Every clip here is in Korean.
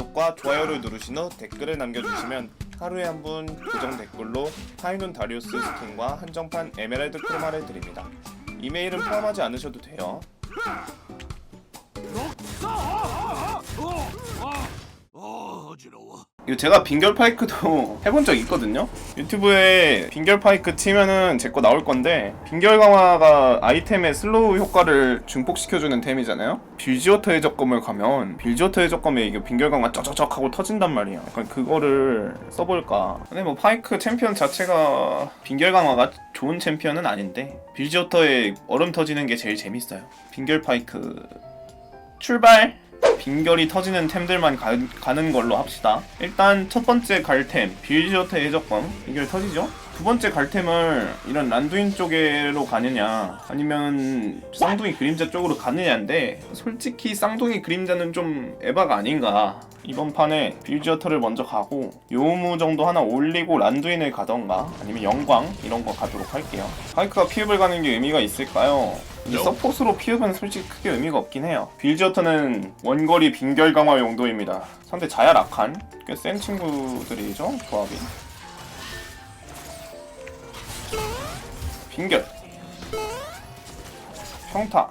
구독과 좋아요를 누르신 후 댓글을 남겨주시면 하루에 한 분 고정 댓글로 파이논 다리우스 스킨과 한정판 에메랄드 크로마를 드립니다. 이메일은 포함하지 않으셔도 돼요. 이거 제가 빙결 파이크도 해본 적 있거든요. 유튜브에 빙결 파이크 치면은 제 거 나올 건데 빙결 강화가 아이템의 슬로우 효과를 증폭시켜주는 템이잖아요. 빌지오터 해적검을 가면 빌지오터 해적검에 이게 빙결 강화 쩌쩌쩍 하고 터진단 말이에요. 약간 그거를 써볼까. 근데 뭐 파이크 챔피언 자체가 빙결 강화가 좋은 챔피언은 아닌데 빌지오터에 얼음 터지는 게 제일 재밌어요. 빙결 파이크 출발! 빙결이 터지는 템들만 가, 가는 걸로 합시다. 일단 첫 번째 갈템 빌지어트 해적검 빙결 터지죠? 두 번째 갈템을 이런 란두인 쪽으로 가느냐 아니면 쌍둥이 그림자 쪽으로 가느냐인데 솔직히 쌍둥이 그림자는 좀 에바가 아닌가 이번 판에 빌지어터를 먼저 가고 요무 정도 하나 올리고 란두인을 가던가 아니면 영광 이런 거 가도록 할게요 파이크가 피읍을 가는 게 의미가 있을까요? 이 서폿으로 피읍은 솔직히 크게 의미가 없긴 해요. 빌지어터는 원거리 빙결 강화 용도입니다. 상대 자야 라칸. 꽤센 친구들이죠 조합이. 빙결. 평타.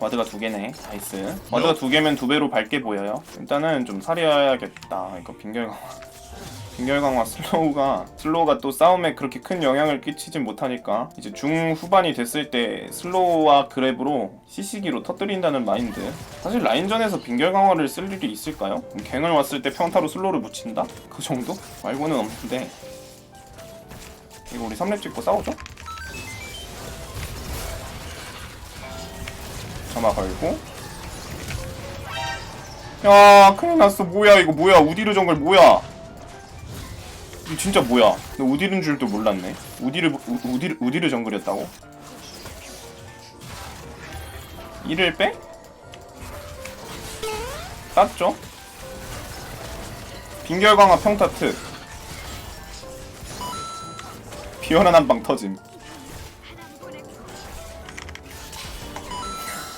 와드가 두 개네. 나이스. 와드가 두 개면 두 배로 밝게 보여요. 일단은 좀 살려야겠다. 이거 빙결 강화 빙결 강화 슬로우가 슬로우가 또 싸움에 그렇게 큰 영향을 끼치진 못하니까 이제 중후반이 됐을 때 슬로우와 그랩으로 CC기로 터뜨린다는 마인드 사실 라인전에서 빙결 강화를 쓸 일이 있을까요? 갱을 왔을 때 평타로 슬로우를 묻힌다? 그 정도? 말고는 없는데 이거 우리 3렙 찍고 싸우죠? 점화 걸고 야 큰일 났어 뭐야 이거 뭐야 우디르 정글 뭐야 진짜 뭐야? 나 우디르인 줄도 몰랐네. 우디르 우, 우디르 우디르 정글이었다고? 이를 빼? 땄죠? 빙결 강화 평타 특 비열한 한 방 터짐.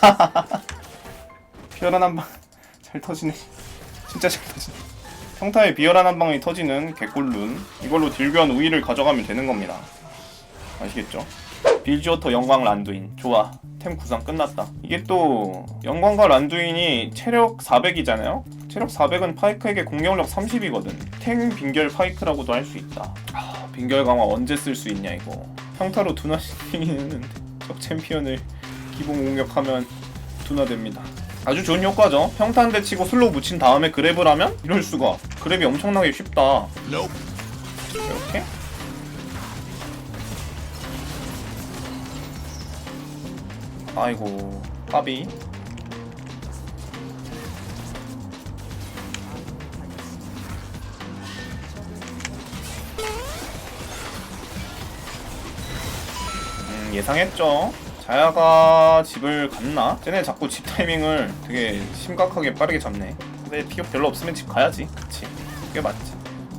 비열한 한 방. 잘 터지네. 진짜 잘 터지네 평타에 비열한 한 방이 터지는 개꿀룬. 이걸로 딜교환 우위를 가져가면 되는 겁니다. 아시겠죠? 빌지오터 영광 란두인. 좋아. 템 구상 끝났다. 이게 또 영광과 란두인이 체력 400이잖아요? 체력 400은 파이크에게 공격력 30이거든. 탱 빙결 파이크라고도 할 수 있다. 아, 빙결 강화 언제 쓸 수 있냐 이거. 평타로 둔화시키는 적 챔피언을 기본 공격하면 둔화됩니다. 아주 좋은 효과죠. 평타 한대 치고 슬로우 묻힌 다음에 그랩을 하면 이럴 수가 그랩이 엄청나게 쉽다. 이렇게? 아이고 까비. 음, 예상했죠? 자야가 집을 갔나? 쟤네 자꾸 집 타이밍을 되게 심각하게 빠르게 잡네 근데 피격 별로 없으면 집 가야지. 그치? 그게 맞지.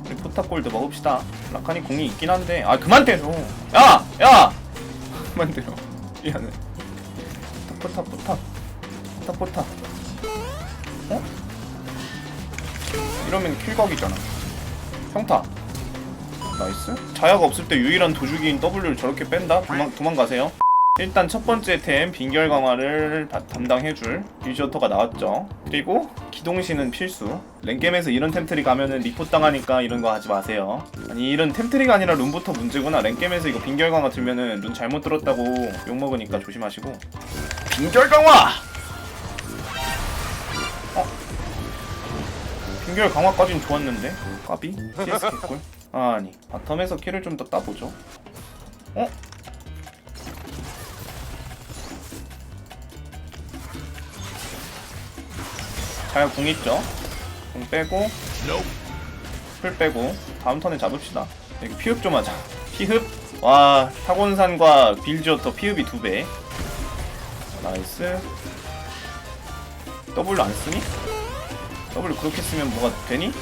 우리 포탑 골드 먹읍시다. 라칸이 공이 있긴 한데. 아 그만 때려! 야! 야! 그만 때려. 미안해. 포탑 포탑. 포탑 포탑. 어? 이러면 킬각이잖아. 평타. 나이스. 자야가 없을 때 유일한 도주기인 W를 저렇게 뺀다? 도망, 도망가세요 일단 첫 번째 템 빙결 강화를 다- 담당해줄 빌지어터가 나왔죠. 그리고 기동신은 필수. 랭겜에서 이런 템트리 가면은 리포 당하니까 이런 거 하지 마세요. 아니 이런 템트리가 아니라 룬부터 문제구나. 랭겜에서 이거 빙결 강화 들면은 룬 잘못 들었다고 욕먹으니까 조심하시고. 빙결 강화! 어? 빙결 강화까진 좋았는데? 까비? CS 개꿀? 아니. 바텀에서 킬을 좀더 따보죠. 어? 잘궁 있죠? 궁 빼고 풀 빼고 다음 턴에 잡읍시다. 여기 피흡 좀 하자. 피흡 와 타곤산과 빌지어터 피흡이 두배. 나이스. W 안 쓰니? W 그렇게 쓰면 뭐가 되니?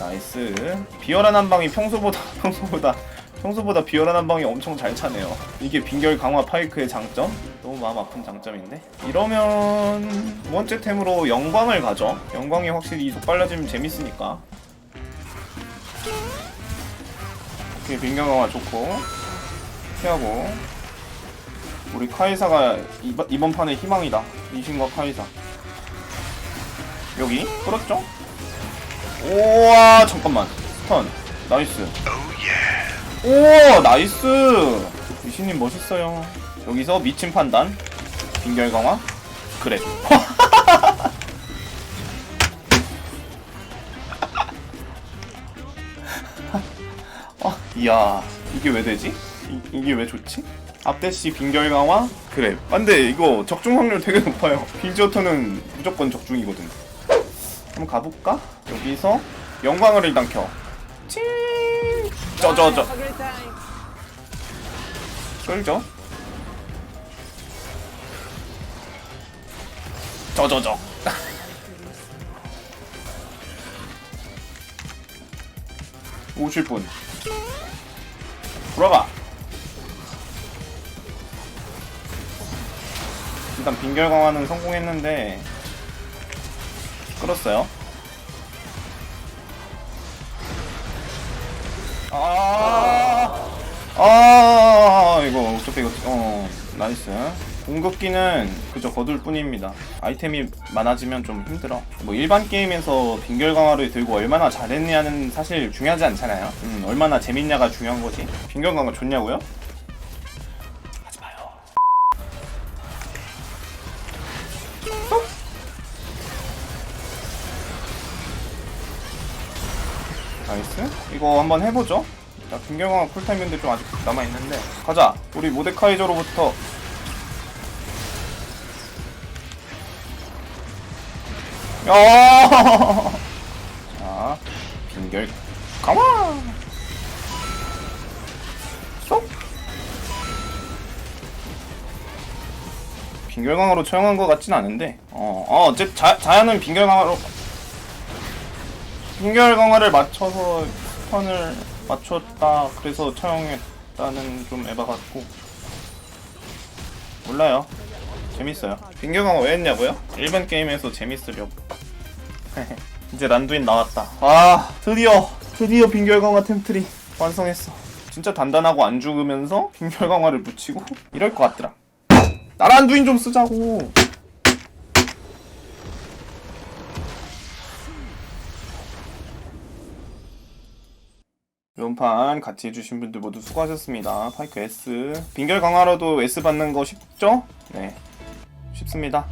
나이스. 비열한 한 방이 평소보다 평소보다 평소보다 비열한 한 방이 엄청 잘 차네요. 이게 빙결 강화 파이크의 장점? 또 너무 마음 아픈 장점인데? 이러면 두 번째 템으로 영광을 가죠 영광이 확실히 이속 빨라지면 재밌으니까. 오케이 빙경강화 좋고. 피하고. 우리 카이사가 이번, 이번 판의 희망이다. 리신과 카이사. 여기? 끌었죠? 우와 잠깐만. 스턴. 나이스. 오 나이스! 리신님 멋있어요 여기서 미친 판단 빙결 강화 그래 아, 이야 이게 왜 되지? 이, 이게 왜 좋지? 앞대시 빙결 강화 그래 근데 이거 적중 확률 되게 높아요 빌지오터는 무조건 적중이거든 한번 가볼까? 여기서 영광을 일단 켜 칭! 저저저 끌죠? 저저저. 오실 분. 돌아가 일단 빙결 강화는 성공했는데 끌었어요. 아, 아, 이거 어차피 이거 어 나이스. 공급기는 그저 거둘 뿐입니다. 아이템이 많아지면 좀 힘들어. 뭐 일반 게임에서 빙결 강화를 들고 얼마나 잘했냐는 사실 중요하지 않잖아요. 음, 얼마나 재밌냐가 중요한 거지. 빙결 강화 좋냐고요? 하지 마요. 나이스. 이거 한번 해보죠. 자, 김경환 쿨타임인데 좀 아직 남아있는데. 가자. 우리 모데카이저로부터. 야! 자, 빙결 강화! 쏙! 빙결 강화로 처형한 것 같진 않은데. 어, 어, 제, 자, 자야는 빙결 강화로 빙결 강화를 맞춰서 스턴을 맞췄다 그래서 처형했다는 좀 에바 같고 몰라요 재밌어요 빙결 강화 왜 했냐고요? 일반 게임에서 재밌으려고 이제 란두인 나왔다 아 드디어 드디어 빙결 강화 템트리 완성했어 진짜 단단하고 안 죽으면서 빙결 강화를 붙이고 이럴 것 같더라 나 란두인 좀 쓰자고 이번 같이 해주신 분들 모두 수고하셨습니다. 파이크 S 빙결 강화로도 S 받는 거 쉽죠? 네 쉽습니다.